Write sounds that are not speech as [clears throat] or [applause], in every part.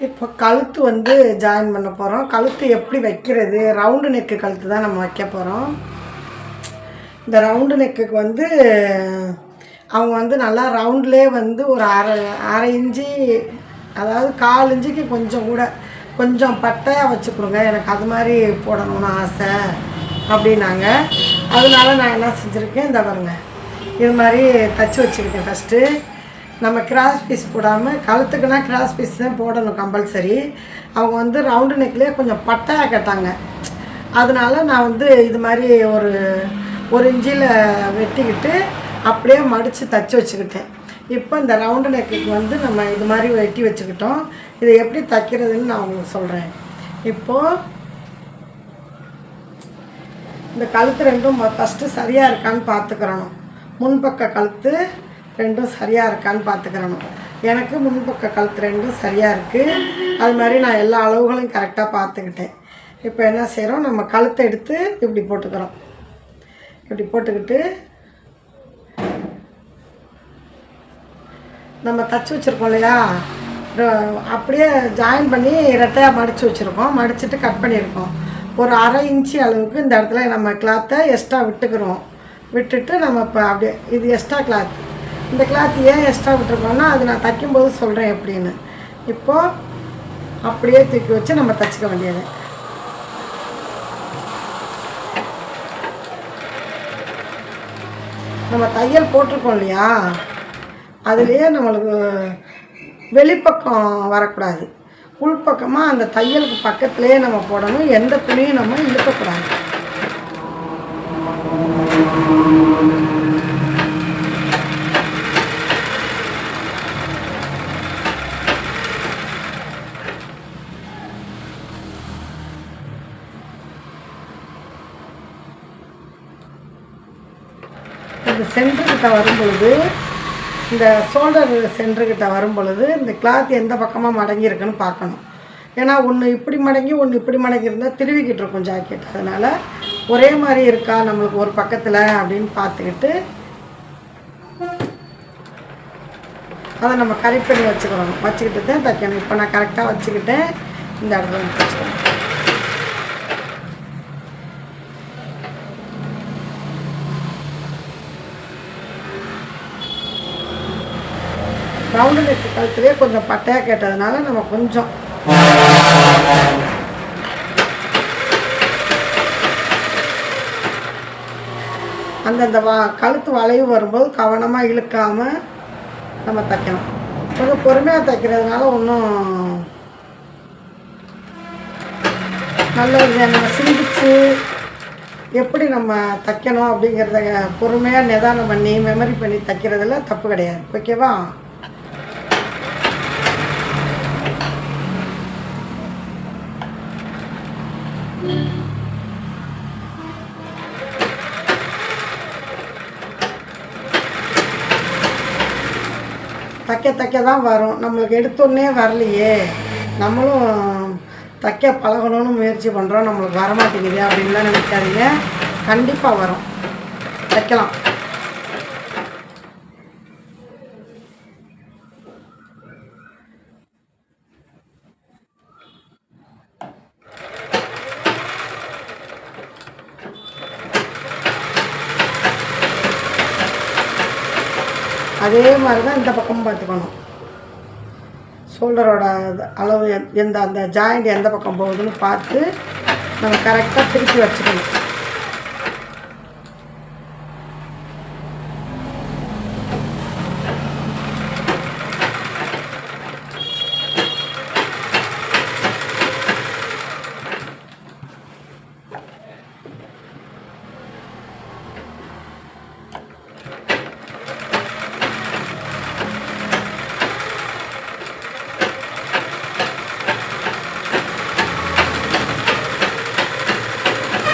இப்போ கழுத்து வந்து ஜாயின் பண்ண போகிறோம் கழுத்து எப்படி வைக்கிறது? ரவுண்டு நெக்கு கழுத்து தான் நம்ம வைக்க போகிறோம் இந்த ரவுண்டு நெக்குக்கு வந்து அவங்க வந்து நல்லா ரவுண்ட்லேயே வந்து ஒரு அரை அரை இஞ்சி அதாவது கால் இஞ்சிக்கு கொஞ்சம் கூட கொஞ்சம் பட்டையாக வச்சு கொடுங்க எனக்கு அது மாதிரி போடணும்னு ஆசை அப்படின்னாங்க. அதனால நான் என்ன செஞ்சுருக்கேன்? இந்த பாருங்க. இது மாதிரி தச்சு வச்சுருக்கேன் ஃபஸ்ட்டு நம்ம கிராஸ் பீஸ் போடாமல் கழுத்துக்குனா கிராஸ் பீஸ் தான் போடணும் கம்பல்சரி அவங்க வந்து ரவுண்டு நெக்லேயே கொஞ்சம் பட்டையாக கேட்டாங்க. அதனால நான் வந்து இது மாதிரி ஒரு ஒரு இஞ்சியில் வெட்டிக்கிட்டு அப்படியே மடித்து தச்சு வச்சுக்கிட்டேன். இப்போ இந்த ரவுண்டு நெக்குக்கு வந்து நம்ம இது மாதிரி வெட்டி வச்சுக்கிட்டோம். இதை எப்படி தைக்கிறதுன்னு நான் உங்களுக்கு சொல்கிறேன் இப்போது இந்த கழுத்து ரெண்டும் ஃபஸ்ட்டு சரியாக இருக்கான்னு பார்த்துக்கிறணும். முன்பக்க கழுத்து ரெண்டும் சரியாக இருக்கான்னு பார்த்துக்கிறணும் எனக்கு முன்பக்க கழுத்து ரெண்டும் சரியாக இருக்குது அது மாதிரி நான் எல்லா அளவுகளையும் கரெக்டாக பார்த்துக்கிட்டேன் இப்போ என்ன செய்கிறோம் நம்ம கழுத்தை எடுத்து இப்படி போட்டுக்கிறோம். இப்படி போட்டுக்கிட்டு நம்ம தச்சு வச்சுருக்கோம் இல்லையா? அப்படியே ஜாயின் பண்ணி ரெட்டையாக மடித்து வச்சுருக்கோம். மடிச்சுட்டு கட் பண்ணியிருக்கோம். ஒரு அரை இன்ச்சு அளவுக்கு இந்த இடத்துல நம்ம கிளாத்தை எக்ஸ்ட்ரா விட்டுக்கிறோம். விட்டுட்டு நம்ம இப்போ அப்படியே இது எக்ஸ்ட்ரா கிளாத் இந்த கிளாத் ஏன் எக்ஸ்ட்ரா விட்டுருக்கோம்னா அது நான் தைக்கும்போது சொல்கிறேன் எப்படின்னு. இப்போது அப்படியே தூக்கி வச்சு நம்ம தைச்சிக்க வேண்டியது. நம்ம தையல் போட்டிருக்கோம் இல்லையா? அதுலேயே நம்மளுக்கு வெளிப்பக்கம் வரக்கூடாது. உள்பக்கமாக அந்த தையலுக்கு பக்கத்துலேயே நம்ம போடணும். எந்த துணியும் நம்ம இழுக்கக்கூடாது இந்த சென்டர்கிட்ட வரும்பொழுது இந்த ஷோல்டர் சென்டர்கிட்ட வரும்பொழுது இந்த கிளாத் எந்த பக்கமாக மடங்கியிருக்குன்னு பார்க்கணும். ஏன்னா ஒன்று இப்படி மடங்கி ஒன்று இப்படி மடங்கி இருந்தால் திருவிக்கிட்டு இருக்கும் ஜாக்கெட் அதனால் ஒரே மாதிரி இருக்கா நம்மளுக்கு ஒரு பக்கத்தில் அப்படின்னு பார்த்துக்கிட்டு அதை நம்ம கரெக்ட் பண்ணி வச்சுக்கிறோம் வச்சுக்கிட்டு தான் தைக்கணும் இப்போ நான் கரெக்டாக வச்சுக்கிட்டேன். இந்த இடத்துல வச்சுக்கிறேன் ரவுண்டு நெக் கழுத்துலேயே கொஞ்சம் பட்டையாக கேட்டதுனால நம்ம கொஞ்சம். அந்தந்த வா கழுத்து வளைவு வரும்போது கவனமாக இழுக்காமல் நம்ம தைக்கணும். கொஞ்சம் பொறுமையாக தைக்கிறதுனால ஒன்றும் நல்ல ஒரு நம்ம சிந்திச்சு எப்படி நம்ம தைக்கணும் அப்படிங்கிறத பொறுமையாக நிதானம் பண்ணி மெமரி பண்ணி தைக்கிறதுல தப்பு கிடையாது. ஓகேவா தைக்க தைக்க தான் வரும். நம்மளுக்கு எடுத்தோடனே வரலையே. நம்மளும் தைக்க பழகணும்னு முயற்சி பண்ணுறோம் நம்மளுக்கு வரமாட்டேங்குது அப்படின்லாம் நினைக்காதீங்க. கண்டிப்பாக வரும். தைக்கலாம் அதே மாதிரி தான் இந்த பக்கமும் பார்த்துக்கணும். ஷோல்டரோட அளவு எந்- எந்த அந்த ஜாயிண்ட் எந்த பக்கம் போகுதுன்னு பார்த்து நம்ம கரெக்டாக திருப்பி வச்சுக்கணும்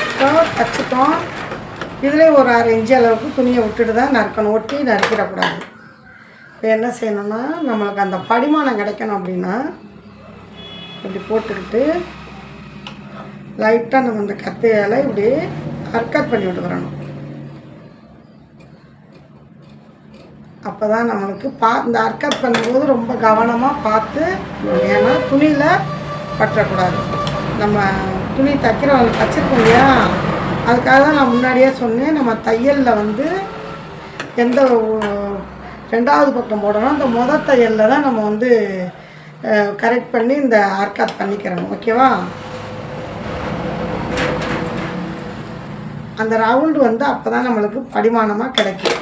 இப்போ தச்சுட்டோம் இதிலே ஒரு அரை இன்ச்சு அளவுக்கு துணியை விட்டுட்டு தான் நறுக்கணும். ஒட்டி நறுக்கிடக்கூடாது. இப்போ என்ன செய்யணும்னா நம்மளுக்கு அந்த படிமானம் கிடைக்கணும் அப்படின்னா இப்படி போட்டுக்கிட்டு லைட்டாக நம்ம இந்த கத்தையால் இப்படி ஹர்கட் பண்ணி விட்டுக்கிறணும் அப்போ தான் நம்மளுக்கு பா இந்த ஹர்கட் பண்ணும்போது ரொம்ப கவனமாக பார்த்து ஏன்னா துணியில் பற்றக்கூடாது. நம்ம துணி தைக்கிறவங்க வச்சுருக்கோம் இல்லையா? அதுக்காக தான் நான் முன்னாடியே சொன்னேன் நம்ம தையலில் வந்து எந்த ரெண்டாவது பக்கம் போடணும். அந்த முத தையலில் தான் நம்ம வந்து கரெக்ட் பண்ணி இந்த அர்க்காத் பண்ணிக்கிறோம் ஓகேவா அந்த ரவுண்டு வந்து அப்போ தான் நம்மளுக்கு படிமானமாக கிடைக்கும்.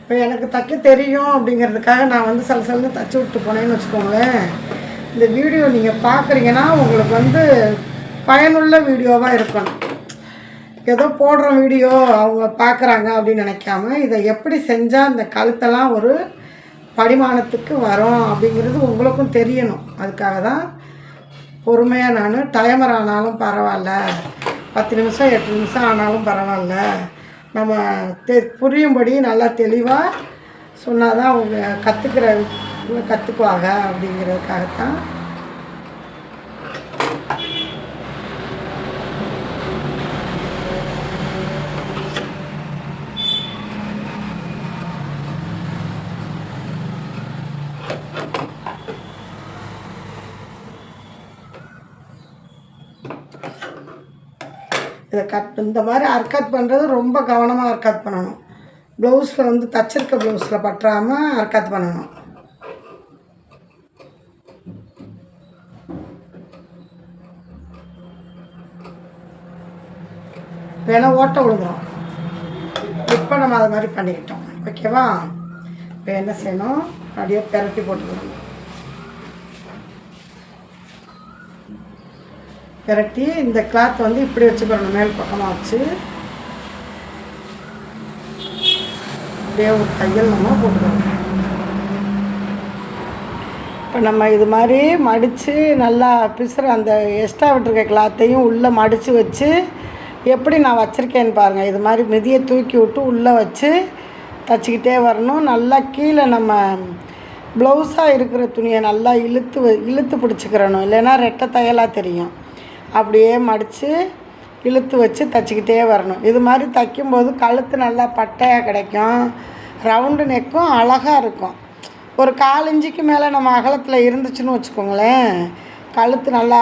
இப்போ எனக்கு தைக்க தெரியும் அப்படிங்கிறதுக்காக நான் வந்து சில சிலன்னு தச்சு விட்டு போனேன்னு வச்சுக்கோங்களேன். இந்த வீடியோ நீங்கள் பார்க்குறீங்கன்னா உங்களுக்கு வந்து பயனுள்ள வீடியோவாக இருக்கணும். ஏதோ போடுற வீடியோ அவங்க பார்க்குறாங்க அப்படின்னு நினைக்காம இதை எப்படி செஞ்சால் இந்த கழுத்தெல்லாம் ஒரு படிமானத்துக்கு வரும் அப்படிங்கிறது உங்களுக்கும் தெரியணும். அதுக்காக தான் பொறுமையாக நான் டைமர் ஆனாலும் பரவாயில்ல பத்து நிமிஷம் எட்டு நிமிஷம் ஆனாலும் பரவாயில்ல. நம்ம தெ புரியும்படி நல்லா தெளிவாக சொன்னால் தான் அவங்க கற்றுக்கிற கற்றுக்குவாங்க அப்படிங்கிறதுக்காகத்தான். இதை கட் இந்த மாதிரி அர்க்காத் பண்ணுறது ரொம்ப கவனமாக அர்க்காத் பண்ணணும். ப்ளவுஸில் வந்து தச்சிருக்க ப்ளவுஸில் பற்றாமல் அர்க்காத் பண்ணணும். வேணா ஓட்ட விழுந்துடும் இப்போ நம்ம அது மாதிரி பண்ணிக்கிட்டோம். ஓகேவா? இப்போ என்ன செய்யணும்? அப்படியே பெரட்டி போட்டுக்கணும். பெரட்டி இந்த கிளாத் வந்து இப்படி வச்சுக்கணும் மேல் பக்கமாக வச்சு. அப்படியே ஒரு தையல் நம்ம போட்டுக்கணும். இப்போ நம்ம இது மாதிரி மடித்து நல்லா பிசுற அந்த எக்ஸ்ட்ரா விட்டுருக்க கிளாத்தையும் உள்ளே மடித்து வச்சு எப்படி நான் வச்சுருக்கேன்னு பாருங்கள் இது மாதிரி மிதியை தூக்கி விட்டு உள்ளே வச்சு தச்சிக்கிட்டே வரணும். நல்லா கீழே நம்ம ப்ளவுஸாக இருக்கிற துணியை நல்லா இழுத்து இழுத்து பிடிச்சிக்கிறணும். இல்லைன்னா ரெட்டை தையலாக தெரியும். அப்படியே மடித்து இழுத்து வச்சு தைச்சிக்கிட்டே வரணும். இது மாதிரி தைக்கும்போது கழுத்து நல்லா பட்டையாக கிடைக்கும். ரவுண்டு நெக்கும் அழகாக இருக்கும். ஒரு காலஞ்சிக்கு மேலே நம்ம அகலத்தில் இருந்துச்சுன்னு வச்சுக்கோங்களேன். கழுத்து நல்லா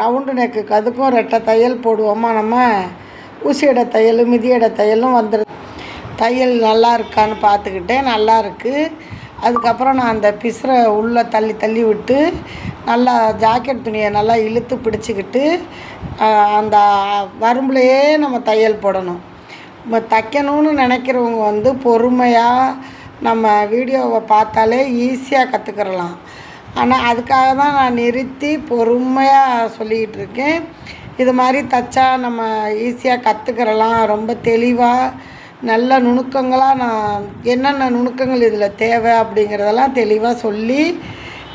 ரவுண்டு நெக்கு அதுக்கும் ரெட்டை தையல் போடுவோமா நம்ம? ஊசியடை தையலும் மிதியடை தையலும் வந்துரு. தையல் நல்லா இருக்கான்னு பார்த்துக்கிட்டேன். நல்லா இருக்குது அதுக்கப்புறம் நான் அந்த பிசுரை உள்ளே தள்ளி தள்ளி விட்டு நல்லா ஜாக்கெட் துணியை நல்லா இழுத்து பிடிச்சிக்கிட்டு அந்த வரம்புலையே நம்ம தையல் போடணும். நம்ம தைக்கணும்னு நினைக்கிறவங்க வந்து பொறுமையாக நம்ம வீடியோவை பார்த்தாலே ஈஸியாக கற்றுக்கிறலாம் ஆனால் அதுக்காக தான் நான் நிறுத்தி பொறுமையாக சொல்லிக்கிட்டு இருக்கேன். இது மாதிரி தைச்சா நம்ம ஈஸியாக கற்றுக்கிறலாம் ரொம்ப தெளிவாக நல்ல நுணுக்கங்களாக நான் என்னென்ன நுணுக்கங்கள் இதில் தேவை அப்படிங்கிறதெல்லாம் தெளிவாக சொல்லி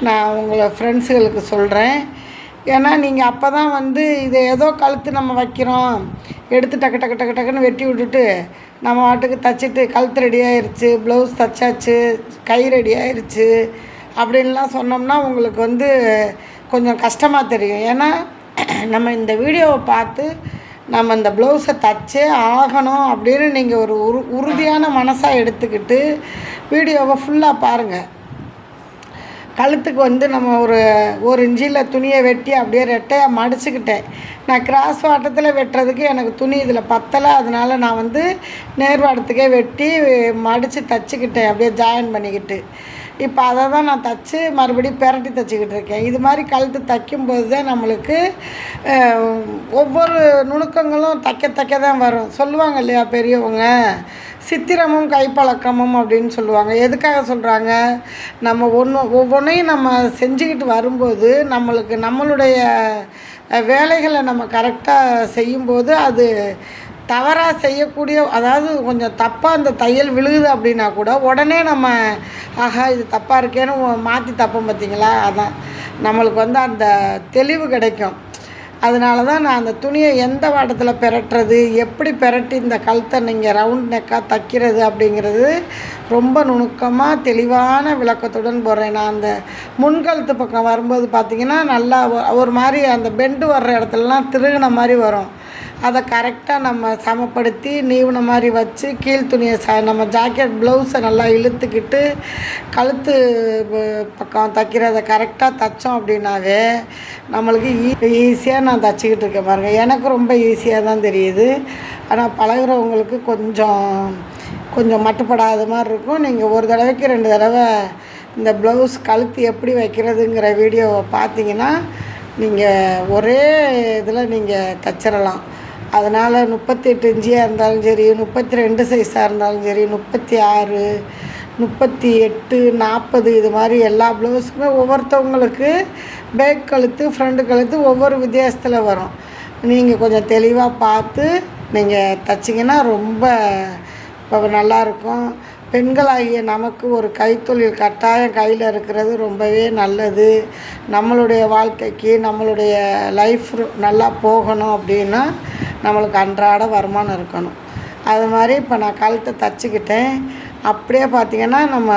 நான் உங்களை ஃப்ரெண்ட்ஸுகளுக்கு சொல்கிறேன் ஏன்னா நீங்கள் அப்போ தான் வந்து இது ஏதோ கழுத்து நம்ம வைக்கிறோம். எடுத்து டக்கு டக்கு டக்கு டக்குன்னு வெட்டி விட்டுட்டு நம்ம வாட்டுக்கு தச்சுட்டு கழுத்து ரெடி ஆயிடுச்சு ப்ளவுஸ் தச்சாச்சு கை ரெடி ஆயிடுச்சு அப்படின்லாம் சொன்னோம்னா உங்களுக்கு வந்து கொஞ்சம் கஷ்டமாக தெரியும். ஏன்னா [clears throat] நம்ம இந்த வீடியோவை பார்த்து நம்ம இந்த ப்ளவுஸை தச்சே ஆகணும் அப்படின்னு நீங்கள் ஒரு உரு உறுதியான மனசாக எடுத்துக்கிட்டு வீடியோவை ஃபுல்லாக பாருங்கள் கழுத்துக்கு வந்து நம்ம ஒரு ஒரு இன்ச்சில் துணியை வெட்டி அப்படியே ரெட்டையாக மடிச்சுக்கிட்டேன். நான் கிராஸ் வாட்டத்தில் வெட்டுறதுக்கு எனக்கு துணி இதில் பத்தலை. அதனால நான் வந்து நேர்வாடத்துக்கே வெட்டி மடித்து தச்சுக்கிட்டேன். அப்படியே ஜாயின் பண்ணிக்கிட்டு. இப்போ அதை தான் நான் தச்சு மறுபடியும் பெரட்டி தச்சுக்கிட்டு இருக்கேன். இது மாதிரி கழுத்து தைக்கும்போது தான் நம்மளுக்கு ஒவ்வொரு நுணுக்கங்களும் தைக்க தைக்க தான் வரும். சொல்லுவாங்க இல்லையா பெரியவங்க? சித்திரமும் கைப்பழக்கமும் அப்படின்னு சொல்லுவாங்க. எதுக்காக சொல்கிறாங்க நம்ம ஒன்று ஒவ்வொன்றையும் நம்ம செஞ்சுக்கிட்டு வரும்போது நம்மளுக்கு நம்மளுடைய வேலைகளை நம்ம கரெக்டாக செய்யும்போது அது தவறாக செய்யக்கூடிய அதாவது கொஞ்சம் தப்பாக அந்த தையல் விழுகுது அப்படின்னா கூட உடனே நம்ம ஆஹா இது தப்பாக இருக்கேன்னு மாற்றி தப்போம் பார்த்தீங்களா அதான். நம்மளுக்கு வந்து அந்த தெளிவு கிடைக்கும். அதனால தான் நான் அந்த துணியை எந்த வாட்டத்தில் பெரட்டுறது எப்படி பெரட்டி இந்த கழுத்தை நீங்கள் ரவுண்ட் நெக்காக தைக்கிறது அப்படிங்கிறது ரொம்ப நுணுக்கமாக தெளிவான விளக்கத்துடன் போடுறேன். நான் அந்த முன்கழுத்து பக்கம் வரும்போது பார்த்திங்கன்னா நல்லா ஒரு மாதிரி அந்த பெண்டு வர்ற இடத்துலலாம் திருகின மாதிரி வரும். அதை கரெக்டாக நம்ம சமப்படுத்தி நீவுன மாதிரி வச்சு கீழ் துணியை ச நம்ம ஜாக்கெட் ப்ளவுஸை நல்லா இழுத்துக்கிட்டு கழுத்து பக்கம் தைக்கிறத கரெக்டாக தைச்சோம் அப்படின்னாவே நம்மளுக்கு ஈ ஈஸியாக நான் தைச்சிக்கிட்டு இருக்கேன் பாருங்கள் எனக்கு ரொம்ப ஈஸியாக தான் தெரியுது. ஆனால் பழகுறவங்களுக்கு கொஞ்சம் கொஞ்சம் மட்டுப்படாத மாதிரி இருக்கும். நீங்கள் ஒரு தடவைக்கு ரெண்டு தடவை இந்த ப்ளவுஸ் கழுத்து எப்படி வைக்கிறதுங்கிற வீடியோவை பார்த்தீங்கன்னா நீங்கள் ஒரே இதில் நீங்கள் தச்சிடலாம் அதனால் முப்பத்தி எட்டு இன்ச்சியாக இருந்தாலும் சரி முப்பத்தி ரெண்டு சைஸாக இருந்தாலும் சரி முப்பத்தி ஆறு முப்பத்தி எட்டு நாற்பது இது மாதிரி எல்லா ப்ளவுஸுக்குமே ஒவ்வொருத்தவங்களுக்கு பேக் கழுத்து ஃப்ரண்ட் கழுத்து ஒவ்வொரு வித்தியாசத்தில் வரும். நீங்கள் கொஞ்சம் தெளிவாக பார்த்து நீங்கள் தைச்சிங்கன்னா ரொம்ப இப்போ நல்லாயிருக்கும். பெண்களாகிய நமக்கு ஒரு கைத்தொழில் கட்டாயம் கையில் இருக்கிறது ரொம்பவே நல்லது. நம்மளுடைய வாழ்க்கைக்கு நம்மளுடைய லைஃப் நல்லா போகணும் அப்படின்னா நம்மளுக்கு அன்றாட வருமானம் இருக்கணும். அது மாதிரி இப்போ நான் கழுத்தை தச்சுக்கிட்டேன். அப்படியே பார்த்தீங்கன்னா நம்ம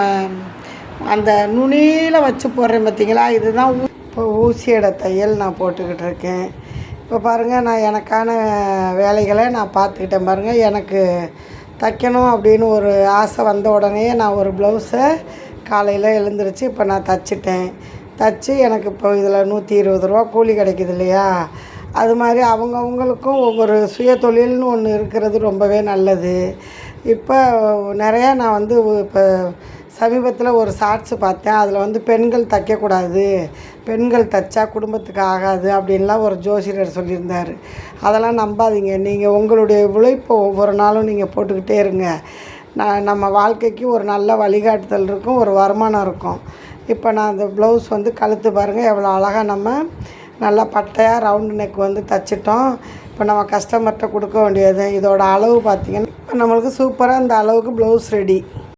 அந்த நுனியில் வச்சு போடுறேன் பார்த்தீங்களா இதுதான் இப்போ ஊசியோட தையல் நான் போட்டுக்கிட்டு இருக்கேன். இப்போ பாருங்கள் நான் எனக்கான வேலைகளை நான் பார்த்துக்கிட்டேன் பாருங்கள் எனக்கு தைக்கணும் அப்படின்னு ஒரு ஆசை வந்த உடனே நான் ஒரு ப்ளவுஸை காலையில் எழுந்திரிச்சு இப்போ நான் தச்சிட்டேன். தச்சு எனக்கு இப்போ இதில் நூற்றி இருபது ரூபா கூலி கிடைக்குது இல்லையா? அது மாதிரி அவங்கவுங்களுக்கும் ஒவ்வொரு சுய தொழில்னு ஒன்று இருக்கிறது ரொம்பவே நல்லது. இப்போ நிறையா நான் வந்து இப்போ சமீபத்தில் ஒரு ஷார்ட்ஸ் பார்த்தேன். அதில் வந்து பெண்கள் தைக்கக்கூடாது பெண்கள் தைச்சா குடும்பத்துக்கு ஆகாது அப்படின்லாம் ஒரு ஜோசியர் சொல்லியிருந்தார். அதெல்லாம் நம்பாதீங்க. நீங்கள் உங்களுடைய உழைப்பை ஒவ்வொரு நாளும் நீங்கள் போட்டுக்கிட்டே இருங்க. நான் நம்ம வாழ்க்கைக்கு ஒரு நல்ல வழிகாட்டுதல் இருக்கும் ஒரு வருமானம் இருக்கும். இப்போ நான் அந்த ப்ளவுஸ் வந்து கழுத்து பாருங்கள் எவ்வளோ அழகாக நம்ம நல்லா பட்டையாக ரவுண்டு நெக் வந்து தச்சிட்டோம். இப்போ நம்ம கஸ்டமர்கிட்ட கொடுக்க வேண்டியது. இதோட அளவு பார்த்திங்கன்னா இப்போ நம்மளுக்கு சூப்பராக இந்த அளவுக்கு ப்ளவுஸ் ரெடி